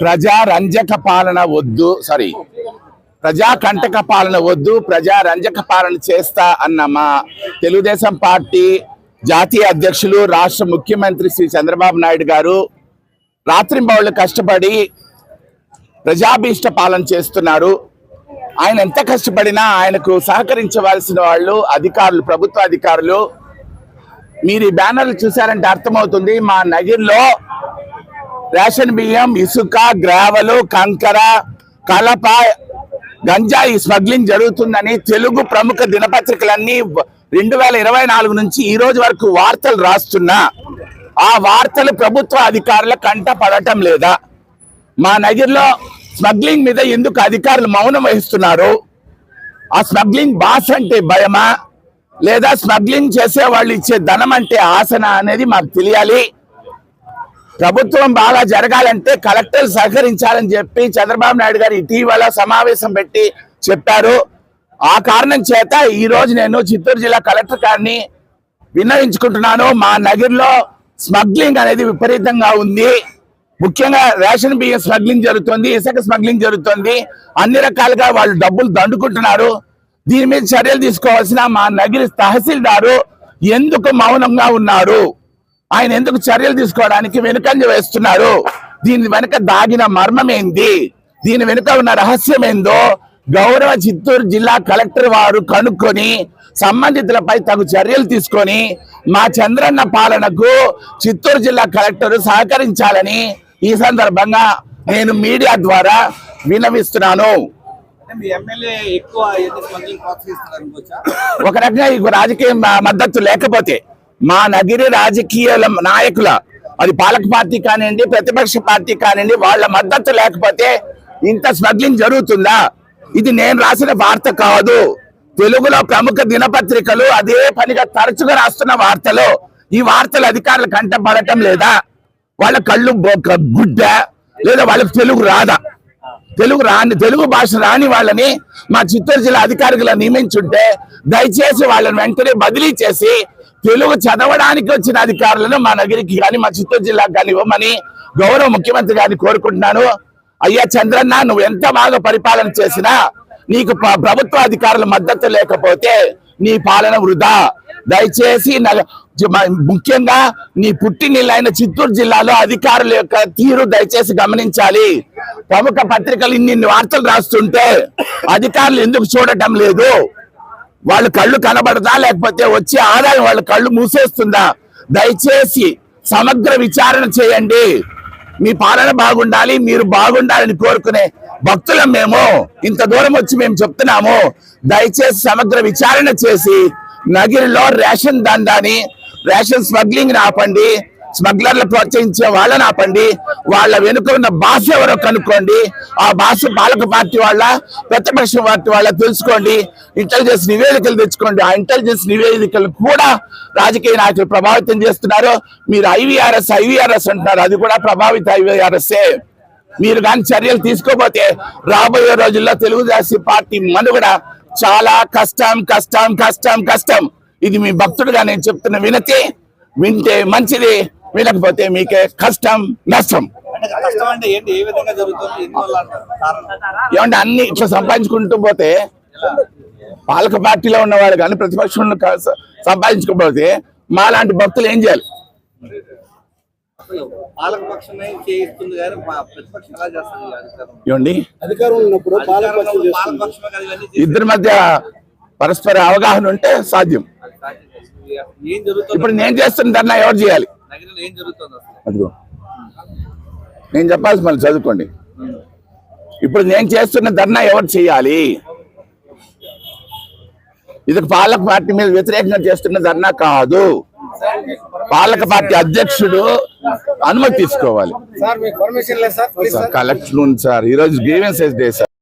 ప్రజా రంజక పాలన వద్దు సారీ ప్రజా కంటక పాలన వద్దు ప్రజా రంజక పాలన చేస్తా అన్న మా తెలుగుదేశం పార్టీ జాతీయ అధ్యక్షులు రాష్ట్ర ముఖ్యమంత్రి శ్రీ చంద్రబాబు నాయుడు గారు రాత్రింబవళ్ళు కష్టపడి ప్రజాభీష్ట పాలన చేస్తున్నారు. ఆయన ఎంత కష్టపడినా ఆయనకు సహకరించవలసిన వాళ్ళు అధికారులు ప్రభుత్వ అధికారులు. మీరు ఈ బ్యానర్లు చూసారంటే అర్థమవుతుంది మా నగిర్లో రేషన్ బియ్యం ఇసుక గ్రావలు కంకర కలప గంజాయి స్మగ్లింగ్ జరుగుతుందని తెలుగు ప్రముఖ దినపత్రికలన్నీ రెండు వేల ఇరవై నాలుగు నుంచి ఈ రోజు వరకు వార్తలు రాస్తున్నా. ఆ వార్తలు ప్రభుత్వ అధికారుల కంట పడటం లేదా? మా నగర్లో స్మగ్లింగ్ మీద ఎందుకు అధికారులు మౌనం వహిస్తున్నారు? ఆ స్మగ్లింగ్ బాస్ అంటే భయమా? లేదా స్మగ్లింగ్ చేసే వాళ్ళు ఇచ్చే ధనం అంటే ఆసన అనేది మాకు తెలియాలి. ప్రభుత్వం బాగా జరగాలంటే కలెక్టర్ సహకరించాలని చెప్పి చంద్రబాబు నాయుడు గారు ఇటీవల సమావేశం పెట్టి చెప్పారు. ఆ కారణం చేత ఈ రోజు నేను చిత్తూరు జిల్లా కలెక్టర్ గారిని విన్నవించుకుంటున్నాను. మా నగర్లో స్మగ్లింగ్ అనేది విపరీతంగా ఉంది. ముఖ్యంగా రేషన్ బియ్యం స్మగ్లింగ్ జరుగుతుంది ఇసుక స్మగ్లింగ్ జరుగుతుంది. అన్ని రకాలుగా వాళ్ళు డబ్బులు దండుకుంటున్నారు. దీని మీద చర్యలు తీసుకోవాల్సిన మా నగిరి తహసీల్దారు ఎందుకు మౌనంగా ఉన్నారు? ఆయన ఎందుకు చర్యలు తీసుకోవడానికి వెనుకంజ వేస్తున్నారు? దీని వెనుక దాగిన మర్మం ఏంది దీని వెనుక ఉన్న రహస్యం ఏందో గౌరవ చిత్తూరు జిల్లా కలెక్టర్ వారు కనుక్కొని సంబంధితులపై తగు చర్యలు తీసుకొని మా చంద్రన్న పాలనకు చిత్తూరు జిల్లా కలెక్టర్ సహకరించాలని ఈ సందర్భంగా నేను మీడియా ద్వారా వినవిస్తున్నాను. ఒక రకంగా రాజకీయ మద్దతు లేకపోతే మా నగిరి రాజకీయ నాయకుల అది పాలక పార్టీ కానివ్వండి ప్రతిపక్ష పార్టీ కానివ్వండి వాళ్ళ మద్దతు లేకపోతే ఇంత స్మగ్లింగ్ జరుగుతుందా? ఇది నేను రాసిన వార్త కాదు. తెలుగులో ప్రముఖ దినపత్రికలు అదే పనిగా తరచుగా రాస్తున్న వార్తలు. ఈ వార్తలు అధికారులు కంటపడటం లేదా? వాళ్ళ కళ్ళు గుడ్డ లేదా వాళ్ళకి తెలుగు రాదా? తెలుగు రాని తెలుగు భాష రాని వాళ్ళని మా చిత్తూరు జిల్లా అధికారులు నియమించుంటే దయచేసి వాళ్ళని వెంటనే బదిలీ చేసి తెలుగు చదవడానికి వచ్చిన అధికారులను మా నగరికి కానీ మా చిత్తూరు జిల్లాకు కానీ ఇవ్వమని గౌరవ ముఖ్యమంత్రి గారిని కోరుకుంటున్నాను. అయ్యా చంద్రన్న నువ్వు ఎంత బాగా పరిపాలన చేసినా నీకు ప్రభుత్వ అధికారుల మద్దతు లేకపోతే నీ పాలన వృధా. దయచేసి ముఖ్యంగా నీ పుట్టినిల్లైన చిత్తూరు జిల్లాలో అధికారుల యొక్క తీరు దయచేసి గమనించాలి. ప్రముఖ పత్రికలు ఇన్ని వార్తలు రాస్తుంటే అధికారులు ఎందుకు చూడటం లేదు? వాళ్ళ కళ్ళు కనబడదా లేకపోతే వచ్చే ఆదాయం వాళ్ళ కళ్ళు మూసేస్తుందా? దయచేసి సమగ్ర విచారణ చేయండి. మీ పాలన బాగుండాలి మీరు బాగుండాలని కోరుకునే భక్తులం మేము. ఇంత దూరం వచ్చి మేము చెప్తున్నాము. దయచేసి సమగ్ర విచారణ చేసి నగిరిలో రేషన్ దందాని రేషన్ స్మగ్లింగ్ ఆపండి. స్మగ్లర్లు ప్రోత్సహించే వాళ్ళని ఆపండి. వాళ్ళ వెనుక ఉన్న భాష ఎవరో కనుక్కోండి. ఆ భాష పాలక పార్టీ వాళ్ళ ప్రతిపక్ష పార్టీ వాళ్ళ తెలుసుకోండి. ఇంటెలిజెన్స్ నివేదికలు తెచ్చుకోండి. ఆ ఇంటెలిజెన్స్ నివేదికలు కూడా రాజకీయ నాయకులు ప్రభావితం చేస్తున్నారు. మీరు ఐవీఆర్ఎస్ ఐవీఆర్ఎస్ అంటున్నారు. అది కూడా ప్రభావిత ఐవీఆర్ఎస్ఏ. మీరు కానీ చర్యలు తీసుకోపోతే రాబోయే రోజుల్లో తెలుగుదేశం పార్టీ మనుగడ చాలా కష్టం కష్టం కష్టం కష్టం. ఇది మీ భక్తుడుగా నేను చెప్తున్న వినతి. వింటే మంచిది. వినకపోతే మీకే కష్టం నష్టం. అంటే కష్టం అంటే ఏంటి? ఏ విధంగా జరుగుతుంది? ఎందువల్ల అంటారు? కారణం? ఏమంటే అన్ని ఇట్లా సంపాదించుకుంటూ పోతే పాలక పార్టీలో ఉన్నవాడు కానీ ప్రతిపక్షంలో క- సంపాదించుకోకపోతే మా లాంటి భక్తులు ఏం చేయాలి? ప్రతిపక్షం ఏమండి. ఇద్దరి మధ్య పరస్పర అవగాహన ఉంటే సాధ్యం. ఇప్పుడు నేను చేస్తున్న ధర్నా ఎవరు చేయాలి? అదిగో. నేను చెప్పాల్సి మళ్ళీ చదువుకోండి. ఇప్పుడు నేను చేస్తున్న ధర్నా ఎవరు చేయాలి? ఇది పాలక పార్టీ మీద వ్యతిరేకంగా చేస్తున్న ధర్నా కాదు. పాలక పార్టీ అధ్యక్షుడు అనుమతి తీసుకోవాలి. కలెక్టర్ ఉంది సార్. ఈ రోజు గ్రీవెన్సెస్ డే సార్.